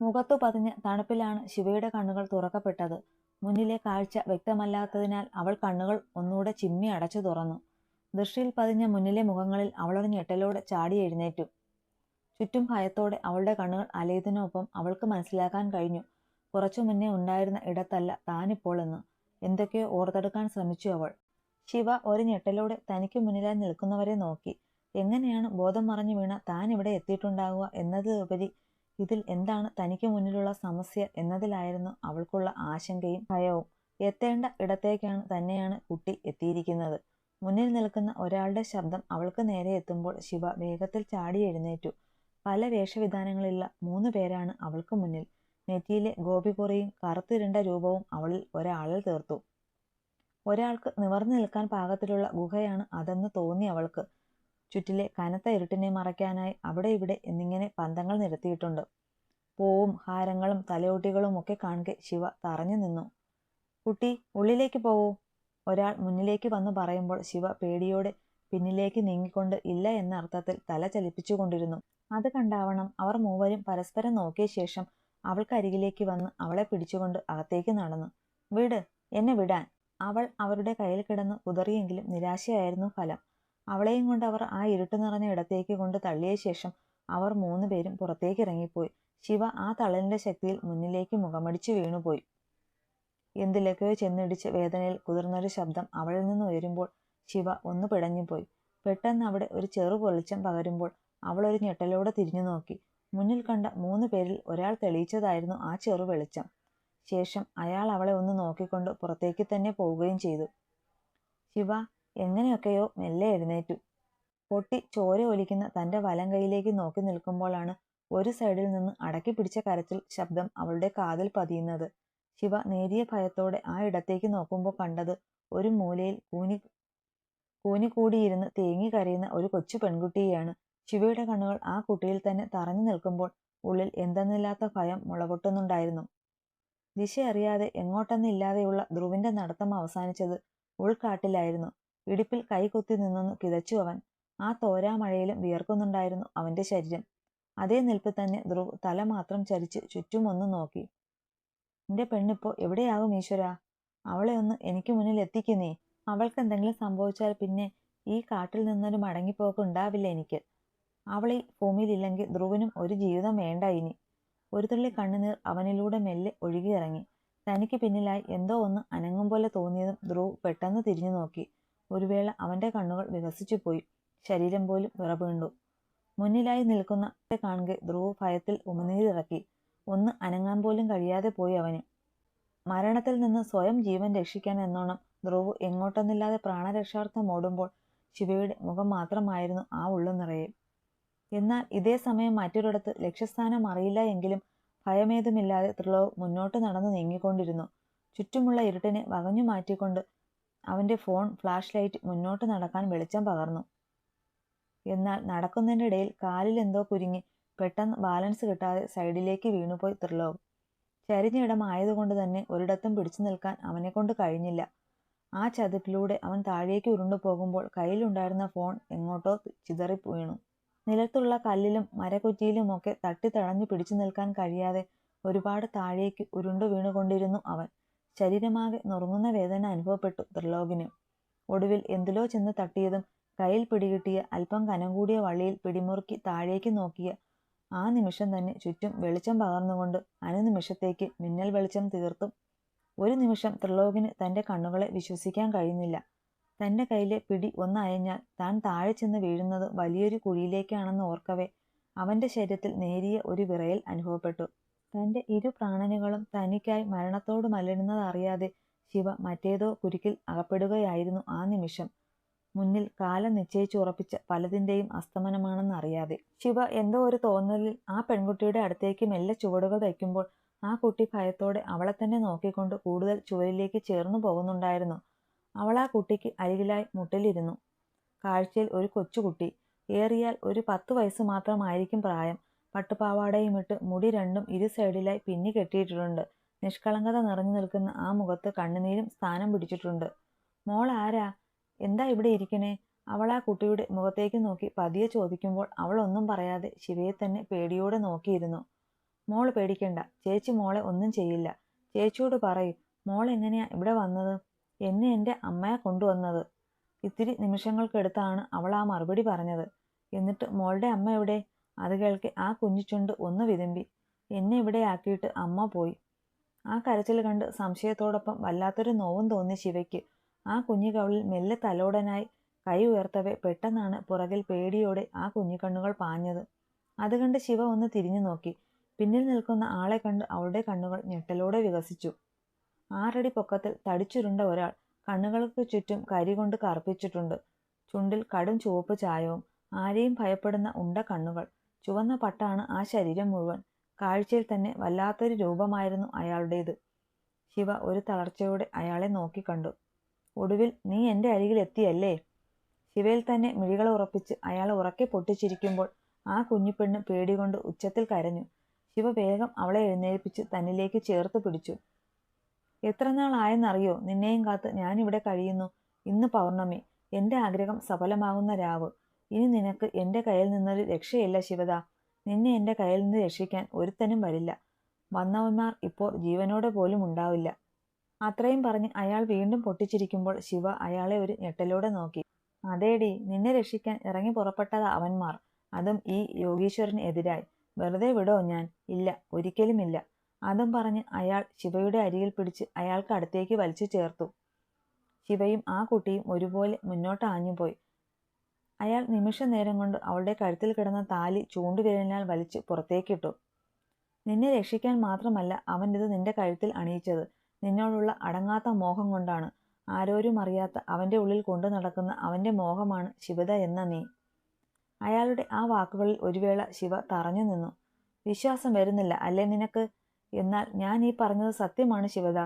മുഖത്തു പതിഞ്ഞ തണുപ്പിലാണ് ശിവയുടെ കണ്ണുകൾ തുറക്കപ്പെട്ടത്. മുന്നിലെ കാഴ്ച വ്യക്തമല്ലാത്തതിനാൽ അവൾ കണ്ണുകൾ ഒന്നുകൂടെ ചിമ്മി അടച്ചു തുറന്നു. ദൃഷ്ടിയിൽ പതിഞ്ഞ മുന്നിലെ മുഖങ്ങളിൽ അവളൊരു ഞെട്ടലോടെ ചാടി എഴുന്നേറ്റു. ചുറ്റും ഭയത്തോടെ അവളുടെ കണ്ണുകൾ അലയതിനൊപ്പം അവൾക്ക് മനസ്സിലാക്കാൻ കഴിഞ്ഞു. കുറച്ചു മുന്നേ ഉണ്ടായിരുന്ന ഇടത്തല്ല താനിപ്പോൾ എന്ന്. എന്തൊക്കെയോ ഓർത്തെടുക്കാൻ ശ്രമിച്ചു അവൾ. ശിവ ഒരു ഞെട്ടലോടെ തനിക്ക് മുന്നിലായി നിൽക്കുന്നവരെ നോക്കി. എങ്ങനെയാണ് ബോധം മറഞ്ഞു വീണ താൻ ഇവിടെ എത്തിയിട്ടുണ്ടാകുക എന്നതിലുപരി ഇതിൽ എന്താണ് തനിക്ക് മുന്നിലുള്ള സമസ്യ എന്നതിലായിരുന്നു അവൾക്കുള്ള ആശങ്കയും ഭയവും. എത്തേണ്ട ഇടത്തേക്കാണ് തന്നെയാണ് കുട്ടി എത്തിയിരിക്കുന്നത്. മുന്നിൽ നിൽക്കുന്ന ഒരാളുടെ ശബ്ദം അവൾക്ക് നേരെ എത്തുമ്പോൾ ശിവ വേഗത്തിൽ ചാടി എഴുന്നേറ്റു. പല വേഷവിധാനങ്ങളുള്ള മൂന്ന് പേരാണ് അവൾക്ക് മുന്നിൽ. നെറ്റിയിലെ ഗോപികുറിയും കറുത്തിരുണ്ട രൂപവും അവളിൽ ഒരാളിൽ തീർത്തു. ഒരാൾക്ക് നിവർന്നു നിൽക്കാൻ പാകത്തിലുള്ള ഗുഹയാണ് അതെന്ന് തോന്നി അവൾക്ക്. ചുറ്റിലെ കനത്ത ഇരുട്ടിനെ മറയ്ക്കാനായി അവിടെ ഇവിടെ എന്നിങ്ങനെ പന്തങ്ങൾ നിരത്തിയിട്ടുണ്ട്. പൂവും ഹാരങ്ങളും തലയോട്ടികളും ഒക്കെ കാണെ ശിവ തറഞ്ഞു നിന്നു. കുട്ടി ഉള്ളിലേക്ക് പോവൂ. ഒരാൾ മുന്നിലേക്ക് വന്ന് പറയുമ്പോൾ ശിവ പേടിയോടെ പിന്നിലേക്ക് നീങ്ങിക്കൊണ്ട് ഇല്ല എന്ന അർത്ഥത്തിൽ തല ചലിപ്പിച്ചുകൊണ്ടിരുന്നു. അത് കണ്ടാവണം അവർ മൂവരും പരസ്പരം നോക്കിയ ശേഷം അവൾക്കരികിലേക്ക് വന്ന് അവളെ പിടിച്ചുകൊണ്ട് അകത്തേക്ക് നടന്നു. വിട് എന്നെ വിടാൻ. അവൾ അവരുടെ കയ്യിൽ കിടന്ന് കുതറിയെങ്കിലും നിരാശയായിരുന്നു ഫലം. അവളെയും കൊണ്ട് അവർ ആ ഇരുട്ട് നിറഞ്ഞ ഇടത്തേക്ക് കൊണ്ട് തള്ളിയ ശേഷം അവർ മൂന്ന് പേരും പുറത്തേക്ക് ഇറങ്ങിപ്പോയി. ശിവ ആ തള്ളലിന്റെ ശക്തിയിൽ മുന്നിലേക്ക് മുഖമടിച്ചു വീണുപോയി. എന്തിലേക്കോ ചെന്നിടിച്ച് വേദനയിൽ കുതിർന്നൊരു ശബ്ദം അവളിൽ നിന്ന് ഉയരുമ്പോൾ ശിവ ഒന്ന് പിടഞ്ഞുപോയി. പെട്ടെന്ന് അവിടെ ഒരു ചെറു പൊളിച്ചം പകരുമ്പോൾ അവൾ ഒരു ഞെട്ടലോടെ തിരിഞ്ഞു നോക്കി. മുന്നിൽ കണ്ട മൂന്ന് പേരിൽ ഒരാൾ തെളിയിച്ചതായിരുന്നു ആ ചെറു വെളിച്ചം. ശേഷം അയാൾ അവളെ ഒന്ന് നോക്കിക്കൊണ്ട് പുറത്തേക്ക് തന്നെ പോവുകയും ചെയ്തു. ശിവ എങ്ങനെയൊക്കെയോ മെല്ലെ എഴുന്നേറ്റു. പൊട്ടി ചോര ഒലിക്കുന്ന തന്റെ വലം കൈയിലേക്ക് നോക്കി നിൽക്കുമ്പോഴാണ് ഒരു സൈഡിൽ നിന്ന് അടക്കി പിടിച്ച കരച്ചിൽ ശബ്ദം അവളുടെ കാതിൽ പതിയുന്നത്. ശിവ നേരിയ ഭയത്തോടെ ആ ഇടത്തേക്ക് നോക്കുമ്പോൾ കണ്ടത് ഒരു മൂലയിൽ കൂനി കൂനിക്കൂടിയിരുന്ന് തേങ്ങി കരയുന്ന ഒരു കൊച്ചു പെൺകുട്ടിയെയാണ്. ശിവയുടെ കണ്ണുകൾ ആ കുട്ടിയിൽ തന്നെ തറഞ്ഞു നിൽക്കുമ്പോൾ ഉള്ളിൽ എന്തെന്നില്ലാത്ത ഭയം മുളകൊട്ടുന്നുണ്ടായിരുന്നു. ദിശ അറിയാതെ എങ്ങോട്ടെന്നില്ലാതെയുള്ള ധ്രുവിന്റെ നടത്തം അവസാനിച്ചത് ഉൾക്കാട്ടിലായിരുന്നു. ഇടുപ്പിൽ കൈകൊത്തി നിന്നൊന്ന് കിതച്ചു അവൻ. ആ തോരാമഴയിലും വിയർക്കുന്നുണ്ടായിരുന്നു അവന്റെ ശരീരം. അതേ നിൽപ്പിൽ തന്നെ ധ്രുവ് തല മാത്രം ചരിച്ച് ചുറ്റുമൊന്ന് നോക്കി. എന്റെ പെണ്ണിപ്പോ എവിടെയാകും ഈശ്വര? അവളെ ഒന്ന് എനിക്ക് മുന്നിൽ എത്തിക്കുന്നേ അവൾക്ക് എന്തെങ്കിലും സംഭവിച്ചാൽ പിന്നെ ഈ കാട്ടിൽ നിന്നൊരു മടങ്ങിപ്പോക്ക് ഉണ്ടാവില്ല എനിക്ക്. അവളെ ഭൂമിയിലില്ലെങ്കിൽ ധ്രുവിനും ഒരു ജീവിതം വേണ്ട ഇനി. ഒരു തുള്ളി കണ്ണുനീർ അവനിലൂടെ മെല്ലെ ഒഴുകിയിറങ്ങി. തനിക്ക് പിന്നിലായി എന്തോ ഒന്ന് അനങ്ങും പോലെ തോന്നിയതും ധ്രുവ് പെട്ടെന്ന് തിരിഞ്ഞു നോക്കി. ഒരു വേള അവന്റെ കണ്ണുകൾ വികസിച്ചു പോയി. ശരീരം പോലും വിറപീണ്ടു മുന്നിലായി നിൽക്കുന്ന കാണുക ധ്രുവ് ഭയത്തിൽ ഉമിനീരിറക്കി. ഒന്ന് അനങ്ങാൻ പോലും കഴിയാതെ പോയി അവന്. മരണത്തിൽ നിന്ന് സ്വയം ജീവൻ രക്ഷിക്കാൻ എന്നോണം ധ്രുവ് എങ്ങോട്ടെന്നില്ലാതെ പ്രാണരക്ഷാർത്ഥം ഓടുമ്പോൾ ശിവയുടെ മുഖം മാത്രമായിരുന്നു ആ ഉള്ളു നിറയെ. എന്നാൽ ഇതേ സമയം മറ്റൊരിടത്ത് ലക്ഷ്യസ്ഥാനം അറിയില്ല എങ്കിലും ഭയമേതുമില്ലാതെ ത്രിലോവ് മുന്നോട്ട് നടന്നു നീങ്ങിക്കൊണ്ടിരുന്നു. ചുറ്റുമുള്ള ഇരുട്ടിനെ വകഞ്ഞു മാറ്റിക്കൊണ്ട് അവന്റെ ഫോൺ ഫ്ലാഷ് ലൈറ്റ് മുന്നോട്ട് നടക്കാൻ വെളിച്ചം പകർന്നു. എന്നാൽ നടക്കുന്നതിന്റെ ഇടയിൽ കാലിൽ എന്തോ കുരുങ്ങി പെട്ടെന്ന് ബാലൻസ് കിട്ടാതെ സൈഡിലേക്ക് വീണുപോയി ത്രിലോക് ചരിഞ്ഞ ഇടമായതുകൊണ്ട് തന്നെ ഒരിടത്തും പിടിച്ചു നിൽക്കാൻ അവനെക്കൊണ്ട് കഴിഞ്ഞില്ല. ആ ചതുപ്പിലൂടെ അവൻ താഴേക്ക് ഉരുണ്ടു പോകുമ്പോൾ കയ്യിലുണ്ടായിരുന്ന ഫോൺ എങ്ങോട്ടോ ചിതറി വീണു. നിലത്തുള്ള കല്ലിലും മരക്കുറ്റിയിലുമൊക്കെ തട്ടി തടഞ്ഞു പിടിച്ചു നിൽക്കാൻ കഴിയാതെ ഒരുപാട് താഴേക്ക് ഉരുണ്ടു വീണുകൊണ്ടിരുന്നു അവൻ. ശരീരമാകെ നുറുങ്ങുന്ന വേദന അനുഭവപ്പെട്ടു ത്രിലോകിന് ഒടുവിൽ എന്തിലോ ചെന്ന് തട്ടിയതും കയ്യിൽ പിടികിട്ടിയ അല്പം കനം കൂടിയ വള്ളിയിൽ പിടിമുറുക്കി താഴേക്ക് നോക്കിയ ആ നിമിഷം തന്നെ ചുറ്റും വെളിച്ചം പകർന്നുകൊണ്ട് അനുനിമിഷത്തേക്ക് മിന്നൽ വെളിച്ചം തീർത്തും. ഒരു നിമിഷം ത്രിലോകിന് തന്റെ കണ്ണുകളെ വിശ്വസിക്കാൻ കഴിയുന്നില്ല തന്റെ കയ്യിലെ പിടി ഒന്നയഞ്ഞാൽ താൻ താഴെ ചെന്ന് വീഴുന്നത് വലിയൊരു കുഴിയിലേക്കാണെന്ന് ഓർക്കവേ അവന്റെ ശരീരത്തിൽ നേരിയ ഒരു വിറയൽ അനുഭവപ്പെട്ടു. തന്റെ ഇരു പ്രാണനുകളും തനിക്കായി മരണത്തോട് മല്ലിടുന്നതറിയാതെ ശിവ മറ്റേതോ കുരുക്കിൽ അകപ്പെടുകയായിരുന്നു ആ നിമിഷം. മുന്നിൽ കാലം നിശ്ചയിച്ചുറപ്പിച്ച പലതിന്റെയും അസ്തമനമാണെന്ന് അറിയാതെ. ശിവ എന്തോ ഒരു തോന്നലിൽ ആ പെൺകുട്ടിയുടെ അടുത്തേക്ക് മെല്ലെ ചുവടുകൾ വയ്ക്കുമ്പോൾ ആ കുട്ടി ഭയത്തോടെ അവളെ തന്നെ നോക്കിക്കൊണ്ട് കൂടുതൽ ചുവരിലേക്ക് ചേർന്നു പോകുന്നുണ്ടായിരുന്നു. അവൾ ആ കുട്ടിക്ക് അരികിലായി മുട്ടിലിരുന്നു. കാഴ്ചയിൽ ഒരു കൊച്ചുകുട്ടി. ഏറിയാൽ ഒരു പത്ത് വയസ്സ് മാത്രമായിരിക്കും പ്രായം. പട്ടുപാവാടയും ഇട്ട് മുടി രണ്ടും ഇരു സൈഡിലായി പിന്നി കെട്ടിയിട്ടുണ്ട് നിഷ്കളങ്കത നിറഞ്ഞു നിൽക്കുന്ന ആ മുഖത്ത് കണ്ണുനീരും സ്ഥാനം പിടിച്ചിട്ടുണ്ട്. മോൾ ആരാ? എന്താ ഇവിടെ ഇരിക്കണേ? അവൾ ആ കുട്ടിയുടെ മുഖത്തേക്ക് നോക്കി പതിയെ ചോദിക്കുമ്പോൾ അവൾ ഒന്നും പറയാതെ ശിവയെ തന്നെ പേടിയോടെ നോക്കിയിരുന്നു. മോൾ പേടിക്കണ്ട. ചേച്ചി മോളെ ഒന്നും ചെയ്യില്ല. ചേച്ചിയോട് പറയൂ മോൾ എങ്ങനെയാ ഇവിടെ വന്നത്? എന്നെ എന്റെ അമ്മയെ കൊണ്ടുവന്നത്. ഇത്തിരി നിമിഷങ്ങൾക്കെടുത്താണ് അവൾ ആ മറുപടി പറഞ്ഞത്. എന്നിട്ട് മോളുടെ അമ്മ എവിടെ? അത് കേൾക്കെ ആ കുഞ്ഞിച്ചുണ്ട് ഒന്ന് വിതുമ്പി. എന്നെ ഇവിടെ ആക്കിയിട്ട് അമ്മ പോയി. ആ കരച്ചിൽ കണ്ട് സംശയത്തോടൊപ്പം വല്ലാത്തൊരു നോവും തോന്നി ശിവയ്ക്ക്. ആ കുഞ്ഞു കവിളിൽ മെല്ലെ തലോടനായി കൈ ഉയർത്തവേ പെട്ടെന്നാണ് പുറകിൽ പേടിയോടെ ആ കുഞ്ഞിക്കണ്ണുകൾ പാഞ്ഞത്. അത് കണ്ട് ശിവ ഒന്ന് തിരിഞ്ഞു നോക്കി. പിന്നിൽ നിൽക്കുന്ന ആളെ കണ്ട് അവളുടെ കണ്ണുകൾ ഞെട്ടലോടെ വികസിച്ചു. ആറടി പൊക്കത്തിൽ തടിച്ചുരുണ്ട ഒരാൾ കണ്ണുകൾക്ക് ചുറ്റും കരി കൊണ്ട് കറുപ്പിച്ചിട്ടുണ്ട്. ചുണ്ടിൽ കടും ചുവപ്പ് ചായവും ആരെയും ഭയപ്പെടുന്ന ഉണ്ട കണ്ണുകൾ. ചുവന്ന പട്ടാണ് ആ ശരീരം മുഴുവൻ. കാഴ്ചയിൽ തന്നെ വല്ലാത്തൊരു രൂപമായിരുന്നു അയാളുടേത്. ശിവ ഒരു തളർച്ചയോടെ അയാളെ നോക്കിക്കണ്ടു ഒടുവിൽ നീ എന്റെ അരികിൽ എത്തിയല്ലേ? ശിവയിൽ തന്നെ മിഴികൾ ഉറപ്പിച്ച് അയാൾ ഉറക്കെ പൊട്ടിച്ചിരിക്കുമ്പോൾ ആ കുഞ്ഞിപ്പെണ്ണ് പേടികൊണ്ട് ഉച്ചത്തിൽ കരഞ്ഞു. ശിവ വേഗം അവളെ എഴുന്നേൽപ്പിച്ച് തന്നിലേക്ക് ചേർത്ത് പിടിച്ചു. എത്ര നാളായെന്നറിയോ നിന്നെയും കാത്ത് ഞാനിവിടെ കഴിയുന്നു. ഇന്ന് പൗർണമി. എന്റെ ആഗ്രഹം സഫലമാകുന്ന രാവ്. ഇനി നിനക്ക് എന്റെ കയ്യിൽ നിന്നൊരു രക്ഷയില്ല ശിവദ. നിന്നെ എന്റെ കയ്യിൽ നിന്ന് രക്ഷിക്കാൻ ഒരുത്തനും വരില്ല. വന്നവന്മാർ ഇപ്പോൾ ജീവനോടെ പോലും ഉണ്ടാവില്ല. അത്രയും പറഞ്ഞ് അയാൾ വീണ്ടും പൊട്ടിച്ചിരിക്കുമ്പോൾ ശിവ അയാളെ ഒരു ഞെട്ടലോടെ നോക്കി. അതേടി നിന്നെ രക്ഷിക്കാൻ ഇറങ്ങി പുറപ്പെട്ടത് അവന്മാർ. അതും ഈ യോഗീശ്വരന് എതിരായി. വെറുതെ വിടോ ഞാൻ. ഇല്ല ഒരിക്കലുമില്ല അതും പറഞ്ഞ് അയാൾ ശിവയുടെ അരികിൽ പിടിച്ച് അയാൾക്ക് അടുത്തേക്ക് വലിച്ചു ചേർത്തു. ശിവയും ആ കുട്ടിയും ഒരുപോലെ മുന്നോട്ട് ആഞ്ഞുപോയി. അയാൾ നിമിഷ നേരം കൊണ്ട് അവളുടെ കഴുത്തിൽ കിടന്ന താലി ചൂണ്ടുവിരലിനാൽ വലിച്ച് പുറത്തേക്കിട്ടു നിന്നെ രക്ഷിക്കാൻ മാത്രമല്ല അവൻ ഇത് നിന്റെ കഴുത്തിൽ അണിയിച്ചത്. നിന്നോടുള്ള അടങ്ങാത്ത മോഹം കൊണ്ടാണ്. ആരോരും അറിയാത്ത അവന്റെ ഉള്ളിൽ കൊണ്ടു നടക്കുന്ന അവന്റെ മോഹമാണ് ശിവത എന്ന നീ. അയാളുടെ ആ വാക്കുകളിൽ ഒരു വേള ശിവ തറഞ്ഞു നിന്നു. വിശ്വാസം വരുന്നില്ല അല്ലേ നിനക്ക്? എന്നാൽ ഞാൻ ഈ പറഞ്ഞത് സത്യമാണ് ശിവത.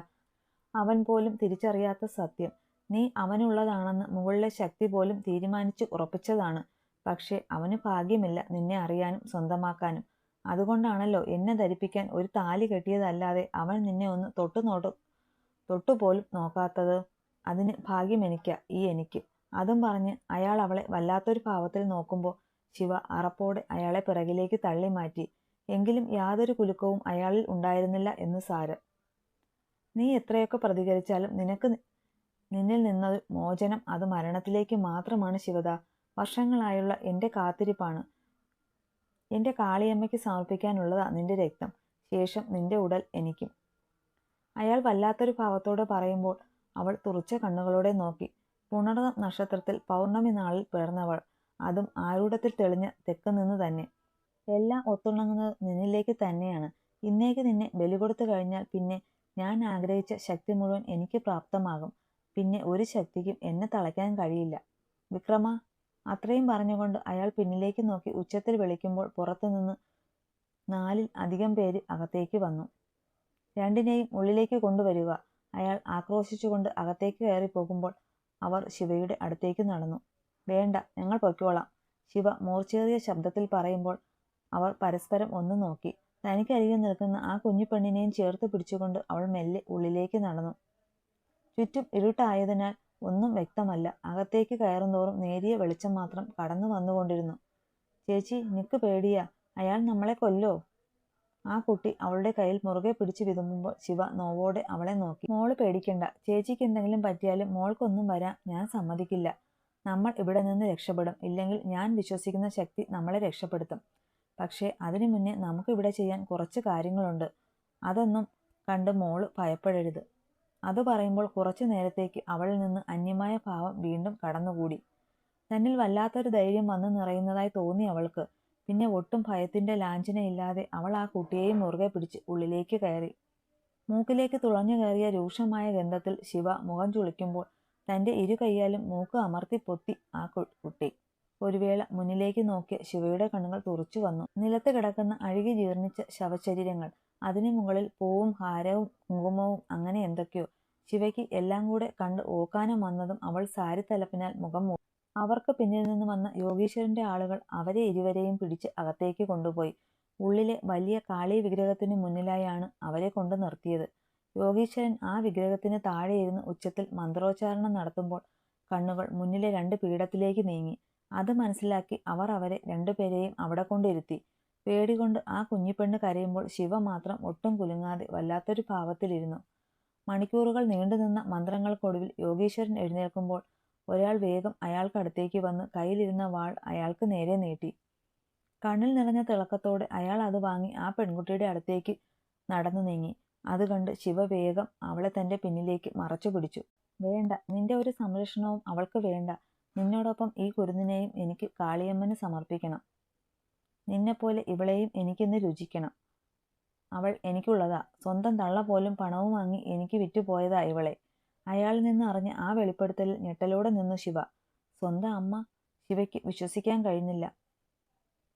അവൻ പോലും തിരിച്ചറിയാത്ത സത്യം. നീ അവനുള്ളതാണെന്ന് മുകളിലെ ശക്തി പോലും തീരുമാനിച്ച് ഉറപ്പിച്ചതാണ്. പക്ഷേ അവന് ഭാഗ്യമില്ല നിന്നെ അറിയാനും സ്വന്തമാക്കാനും. അതുകൊണ്ടാണല്ലോ എന്നെ ധരിപ്പിക്കാൻ ഒരു താലി കെട്ടിയതല്ലാതെ അവൻ നിന്നെ ഒന്ന് തൊട്ടു നോട്ടു തൊട്ടുപോലും നോക്കാത്തത്. അതിന് ഭാഗ്യം എനിക്ക ഈ എനിക്ക്. അതും പറഞ്ഞ് അയാൾ അവളെ വല്ലാത്തൊരു ഭാവത്തിൽ നോക്കുമ്പോൾ ശിവ അറപ്പോടെ അയാളെ പിറകിലേക്ക് തള്ളി മാറ്റി എങ്കിലും യാതൊരു കുലുക്കവും അയാളിൽ ഉണ്ടായിരുന്നില്ല എന്ന് സാരം. നീ എത്രയൊക്കെ പ്രതികരിച്ചാലും നിനക്ക് നിന്നിൽ നിന്ന മോചനം അത് മരണത്തിലേക്ക് മാത്രമാണ് ശിവദ. വർഷങ്ങളായുള്ള എന്റെ കാത്തിരിപ്പാണ്. എന്റെ കാളിയമ്മയ്ക്ക് സമർപ്പിക്കാനുള്ളതാ നിന്റെ രക്തം. ശേഷം നിന്റെ ഉടൽ എനിക്കും. അയാൾ വല്ലാത്തൊരു ഭാവത്തോടെ പറയുമ്പോൾ അവൾ തുറച്ച കണ്ണുകളോടെ നോക്കി. പുണർന്ന നക്ഷത്രത്തിൽ പൗർണമി നാളിൽ പിറന്നവൾ. അതും ആരൂഢത്തിൽ തെളിഞ്ഞ തെക്ക് നിന്ന് തന്നെ. എല്ലാം ഒത്തുണങ്ങുന്നത് നിന്നിലേക്ക് തന്നെയാണ്. ഇന്നേക്ക് നിന്നെ ബലി കൊടുത്തു കഴിഞ്ഞാൽ പിന്നെ ഞാൻ ആഗ്രഹിച്ച ശക്തി മുഴുവൻ എനിക്ക് പ്രാപ്തമാകും. പിന്നെ ഒരു ശക്തിക്കും എന്നെ തളയ്ക്കാൻ കഴിയില്ല. വിക്രമ അത്രയും പറഞ്ഞുകൊണ്ട് അയാൾ പിന്നിലേക്ക് നോക്കി ഉച്ചത്തിൽ വിളിക്കുമ്പോൾ പുറത്തുനിന്ന് നാലിൽ അധികം പേര് അകത്തേക്ക് വന്നു. രണ്ടിനെയും ഉള്ളിലേക്ക് കൊണ്ടുവരിക. അയാൾ ആക്രോശിച്ചുകൊണ്ട് അകത്തേക്ക് കയറി പോകുമ്പോൾ അവർ ശിവയുടെ അടുത്തേക്ക് നടന്നു. വേണ്ട ഞങ്ങൾ പൊയ്ക്കോളാം. ശിവ മൂർച്ചേറിയ ശബ്ദത്തിൽ പറയുമ്പോൾ അവർ പരസ്പരം ഒന്ന് നോക്കി. തനിക്കരികിൽ നിൽക്കുന്ന ആ കുഞ്ഞു പെണ്ണിനെയും ചേർത്ത് പിടിച്ചുകൊണ്ട് അവൾ മെല്ലെ ഉള്ളിലേക്ക് നടന്നു. ചുറ്റും ഇരുട്ടായതിനാൽ ഒന്നും വ്യക്തമല്ല. അകത്തേക്ക് കയറുന്തോറും നേരിയ വെളിച്ചം മാത്രം കടന്നു വന്നുകൊണ്ടിരുന്നു. ചേച്ചി നിക്ക് പേടിയാ. അയാൾ നമ്മളെ കൊല്ലോ. ആ കുട്ടി അവളുടെ കയ്യിൽ മുറുകെ പിടിച്ചു വിതുമ്പുമ്പോൾ ശിവ നോവോടെ അവളെ നോക്കി. മോൾ പേടിക്കണ്ട. ചേച്ചിക്ക് എന്തെങ്കിലും പറ്റിയാലും മോൾക്കൊന്നും വരാൻ ഞാൻ സമ്മതിക്കില്ല. നമ്മൾ ഇവിടെ നിന്ന് രക്ഷപ്പെടും. ഇല്ലെങ്കിൽ ഞാൻ വിശ്വസിക്കുന്ന ശക്തി നമ്മളെ രക്ഷപ്പെടുത്തും. പക്ഷേ അതിനു മുന്നേ നമുക്ക് ഇവിടെ ചെയ്യാൻ കുറച്ച് കാര്യങ്ങളുണ്ട്. അതൊന്നും കണ്ട് മോൾ ഭയപ്പെടരുത്. അത് പറയുമ്പോൾ കുറച്ചു നേരത്തേക്ക് അവളിൽ നിന്ന് അന്യമായ ഭാവം വീണ്ടും കടന്നുകൂടി. തന്നിൽ വല്ലാത്തൊരു ധൈര്യം വന്നു നിറയുന്നതായി തോന്നി അവൾക്ക്. പിന്നെ ഒട്ടും ഭയത്തിന്റെ ലാഞ്ചനയില്ലാതെ അവൾ ആ കുട്ടിയെയും മുറുകെ പിടിച്ച് ഉള്ളിലേക്ക് കയറി. മൂക്കിലേക്ക് തുളഞ്ഞു കയറിയ രൂക്ഷമായ ഗന്ധത്തിൽ ശിവ മുഖം ചുളിക്കുമ്പോൾ തന്റെ ഇരു കൈയാലും മൂക്ക് അമർത്തി പൊത്തി ആ കുട്ടി. ഒരു വേള മുന്നിലേക്ക് നോക്കിയ ശിവയുടെ കണ്ണുകൾ തുറച്ചു വന്നു. നിലത്ത് കിടക്കുന്ന അഴുകി ജീർണിച്ച ശവശരീരങ്ങൾ അതിനു മുകളിൽ പൂവും ഹാരവും കുങ്കുമവും അങ്ങനെ എന്തൊക്കെയോ. ശിവയ്ക്ക് എല്ലാം കൂടെ കണ്ട് ഓക്കാനം വന്നതും അവൾ സാരി തലപ്പിനാൽ മുഖം മൂടി. അവർക്ക് പിന്നിൽ നിന്ന് വന്ന യോഗീശ്വരന്റെ ആളുകൾ അവരെ ഇരുവരെയും പിടിച്ച് അകത്തേക്ക് കൊണ്ടുപോയി. ഉള്ളിലെ വലിയ കാളി വിഗ്രഹത്തിന് മുന്നിലായാണ് അവരെ കൊണ്ട് നിർത്തിയത്. യോഗീശ്വരൻ ആ വിഗ്രഹത്തിന് താഴെയിരുന്ന് ഉച്ചത്തിൽ മന്ത്രോച്ചാരണം നടത്തുമ്പോൾ കണ്ണുകൾ മുന്നിലെ രണ്ട് പീഠത്തിലേക്ക് നീങ്ങി. അത് മനസ്സിലാക്കി അവർ അവരെ രണ്ടുപേരെയും അവിടെ കൊണ്ടിരുത്തി. പേടികൊണ്ട് ആ കുഞ്ഞിപ്പെണ്ണ് കരയുമ്പോൾ ശിവ മാത്രം ഒട്ടും കുലുങ്ങാതെ വല്ലാത്തൊരു ഭാവത്തിലിരുന്നു. മണിക്കൂറുകൾ നീണ്ടുനിന്ന മന്ത്രങ്ങൾക്കൊടുവിൽ യോഗീശ്വരൻ എഴുന്നേൽക്കുമ്പോൾ ഒരാൾ വേഗം അയാൾക്കടുത്തേക്ക് വന്ന് കയ്യിലിരുന്ന വാൾ അയാൾക്ക് നേരെ നീട്ടി. കണ്ണിൽ നിറഞ്ഞ തിളക്കത്തോടെ അയാൾ അത് വാങ്ങി ആ പെൺകുട്ടിയുടെ അടുത്തേക്ക് നടന്നു നീങ്ങി. അത് കണ്ട് ശിവ വേഗം അവളെ തന്റെ പിന്നിലേക്ക് മറച്ചു പിടിച്ചു. വേണ്ട നിന്റെ ഒരു സംരക്ഷണവും അവൾക്ക് വേണ്ട. നിന്നോടൊപ്പം ഈ കുരുന്നിനെയും എനിക്ക് കാളിയമ്മന് സമർപ്പിക്കണം. നിന്നെപ്പോലെ ഇവളെയും എനിക്കിന്ന് രുചിക്കണം. അവൾ എനിക്കുള്ളതാ. സ്വന്തം തള്ള പോലും പണവും വാങ്ങി എനിക്ക് വിറ്റുപോയതാ ഇവളെ. അയാളിൽ നിന്ന് അറിഞ്ഞ ആ വെളിപ്പെടുത്തലിൽ ഞെട്ടലോടെ നിന്നു ശിവ. സ്വന്തം അമ്മ ശിവയ്ക്ക് വിശ്വസിക്കാൻ കഴിഞ്ഞില്ല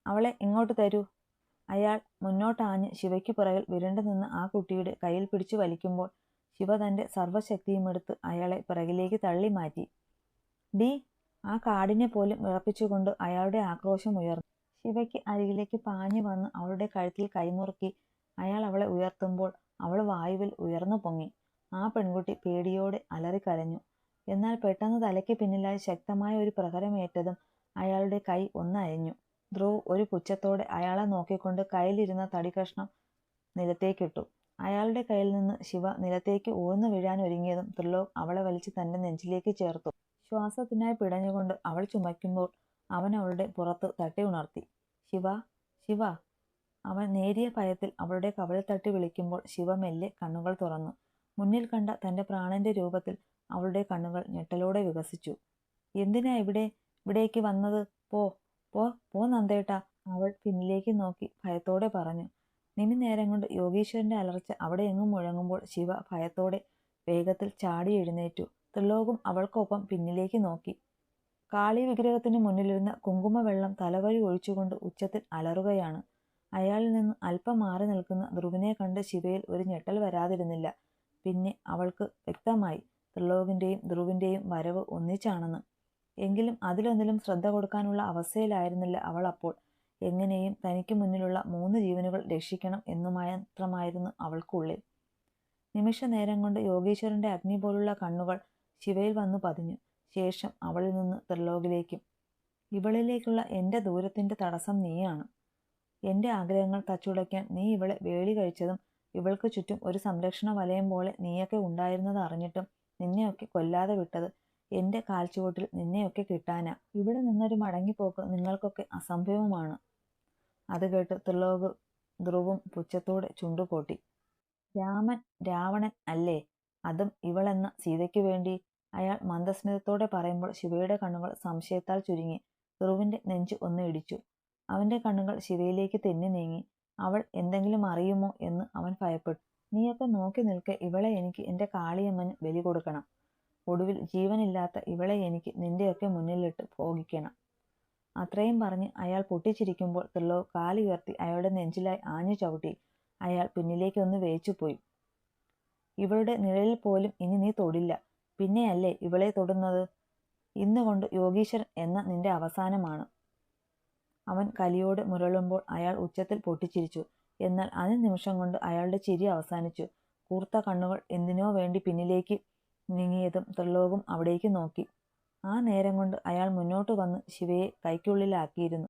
അവളെ ഇങ്ങോട്ട് തരൂ. അയാൾ മുന്നോട്ടാഞ്ഞ് ശിവയ്ക്ക് പുറകിൽ വിരണ്ടു നിന്ന് ആ കുട്ടിയുടെ കയ്യിൽ പിടിച്ചു വലിക്കുമ്പോൾ ശിവ തന്റെ സർവശക്തിയുമെടുത്ത് അയാളെ പിറകിലേക്ക് തള്ളി മാറ്റി ഡി ആ കാടിനെ പോലും വിറപ്പിച്ചുകൊണ്ട് അയാളുടെ ആക്രോശം ഉയർന്നു. ശിവയ്ക്ക് അരികിലേക്ക് പാഞ്ഞു വന്ന് അവളുടെ കഴുത്തിൽ കൈമുറുക്കി അയാൾ അവളെ ഉയർത്തുമ്പോൾ അവൾ വായുവിൽ ഉയർന്നു പൊങ്ങി. ആ പെൺകുട്ടി പേടിയോടെ അലറിക്കരഞ്ഞു എന്നാൽ പെട്ടെന്ന് തലയ്ക്ക് പിന്നിലായി ശക്തമായ ഒരു പ്രഹരമേറ്റതും അയാളുടെ കൈ ഒന്നയഞ്ഞു ധ്രുവ് ഒരു പുച്ഛത്തോടെ അയാളെ നോക്കിക്കൊണ്ട് കയ്യിലിരുന്ന തടികഷ്ണം നിലത്തേക്കിട്ടു. അയാളുടെ കയ്യിൽ നിന്ന് ശിവ നിലത്തേക്ക് ഊഴ്ന്നു വീഴാൻ ഒരുങ്ങിയതും ത്രിലോക് അവളെ വലിച്ച് തന്റെ നെഞ്ചിലേക്ക് ചേർത്തു. ശ്വാസത്തിനായി പിടഞ്ഞുകൊണ്ട് അവൾ ചുമയ്ക്കുമ്പോൾ അവൻ അവളുടെ പുറത്ത് തട്ടി ഉണർത്തി. ശിവ ശിവ. അവൻ നേരിയ ഭയത്തിൽ അവളുടെ കവളിൽ തട്ടി വിളിക്കുമ്പോൾ ശിവ മെല്ലെ കണ്ണുകൾ തുറന്നു. മുന്നിൽ കണ്ട തന്റെ പ്രാണന്റെ രൂപത്തിൽ അവളുടെ കണ്ണുകൾ ഞെട്ടലോടെ വികസിച്ചു. എന്തിനാ ഇവിടെ ഇവിടേക്ക് വന്നത്? പോ പോ പോ നന്ദേട്ട. അവൾ പിന്നിലേക്ക് നോക്കി ഭയത്തോടെ പറഞ്ഞു. നിമി നേരം കൊണ്ട് യോഗീശ്വരന്റെ അലർച്ച അവിടെ എങ്ങും മുഴങ്ങുമ്പോൾ ശിവ ഭയത്തോടെ വേഗത്തിൽ ചാടി എഴുന്നേറ്റു. ത്രിലോകും അവൾക്കൊപ്പം പിന്നിലേക്ക് നോക്കി. കാളി വിഗ്രഹത്തിന് മുന്നിലിരുന്ന കുങ്കുമവെള്ളം തലവഴി ഒഴിച്ചുകൊണ്ട് ഉച്ചത്തിൽ അലറുകയാണ്. അയാളിൽ നിന്ന് അല്പം മാറി നിൽക്കുന്ന ധ്രുവിനെ കണ്ട് ശിവയിൽ ഒരു ഞെട്ടൽ വരാതിരുന്നില്ല. പിന്നെ അവൾക്ക് വ്യക്തമായി ത്രിലോകിന്റെയും ധ്രുവിന്റെയും വരവ് ഒന്നിച്ചാണെന്ന്. എങ്കിലും അതിലൊന്നിലും ശ്രദ്ധ കൊടുക്കാനുള്ള അവസ്ഥയിലായിരുന്നില്ല അവൾ അപ്പോൾ. എങ്ങനെയും തനിക്ക് മുന്നിലുള്ള മൂന്ന് ജീവനുകൾ രക്ഷിക്കണം എന്നു മാത്രമായിരുന്നു അവൾക്കുള്ളിൽ. നിമിഷ നേരം കൊണ്ട് യോഗീശ്വരന്റെ അഗ്നി പോലുള്ള കണ്ണുകൾ ശിവയിൽ വന്നു പതിഞ്ഞു. ശേഷം അവളിൽ നിന്ന് ത്രിലോകിലേക്കും ഇവളിലേക്കുള്ള എന്റെ ദൂരത്തിന്റെ തടസ്സം നീയാണ്. എന്റെ ആഗ്രഹങ്ങൾ തച്ചുടയ്ക്കാൻ നീ ഇവളെ വേളി കഴിച്ചതും ഇവൾക്ക് ചുറ്റും ഒരു സംരക്ഷണ വലയം പോലെ നീയൊക്കെ ഉണ്ടായിരുന്നത് അറിഞ്ഞിട്ടും നിന്നെയൊക്കെ കൊല്ലാതെ വിട്ടത് എന്റെ കാൽച്ചുവട്ടിൽ നിന്നെയൊക്കെ കിട്ടാനാ. ഇവിടെ നിന്നൊരു മടങ്ങിപ്പോക്ക് നിങ്ങൾക്കൊക്കെ അസംഭവമാണ്. അത് കേട്ട് ത്രിലോക് ധ്രുവും പുച്ഛത്തോടെ ചുണ്ടുകൊട്ടി. രാമൻ രാവണൻ അല്ലേ? അതും ഇവളെന്ന സീതയ്ക്ക് വേണ്ടി അയാൾ മന്ദസ്മിതത്തോടെ പറയുമ്പോൾ ശിവയുടെ കണ്ണുകൾ സംശയത്താൽ ചുരുങ്ങി. ധ്രുവിന്റെ നെഞ്ചു ഒന്ന് ഇടിച്ചു. അവന്റെ കണ്ണുകൾ ശിവയിലേക്ക് തെന്നി നീങ്ങി. അവൾ എന്തെങ്കിലും അറിയുമോ എന്ന് അവൻ ഭയപ്പെട്ടു. നീയൊക്കെ നോക്കി നിൽക്കെ. ഇവളെ എനിക്ക് എന്റെ കാളിയമ്മന് ബലി കൊടുക്കണം. ഒടുവിൽ ജീവനില്ലാത്ത ഇവളെ എനിക്ക് നിന്റെയൊക്കെ മുന്നിലിട്ട് ഭോഗിക്കണം. അത്രയും പറഞ്ഞ് അയാൾ പൊട്ടിച്ചിരിക്കുമ്പോൾ ത്രില്ലോ കാലി ഉയർത്തി അയാളുടെ നെഞ്ചിലായി ആഞ്ഞു ചവിട്ടി. അയാൾ പിന്നിലേക്കൊന്ന് വേച്ചു പോയി ഇവളുടെ നിഴലിൽ പോലും ഇനി നീ തൊടില്ല. പിന്നെയല്ലേ ഇവളെ തൊടുന്നത്? ഇന്നുകൊണ്ട് യോഗീശ്വരൻ എന്ന നിന്റെ അവസാനമാണ്. അവൻ കലിയോട് മുരളുമ്പോൾ അയാൾ ഉച്ചത്തിൽ പൊട്ടിച്ചിരിച്ചു. എന്നാൽ അതി നിമിഷം കൊണ്ട് അയാളുടെ ചിരി അവസാനിച്ചു. കൂർത്ത കണ്ണുകൾ എന്തിനോ വേണ്ടി പിന്നിലേക്ക് നീങ്ങിയതും ത്രിലോകം അവിടേക്ക് നോക്കി. ആ നേരം കൊണ്ട് അയാൾ മുന്നോട്ട് വന്ന് ശിവയെ കൈക്കുള്ളിലാക്കിയിരുന്നു.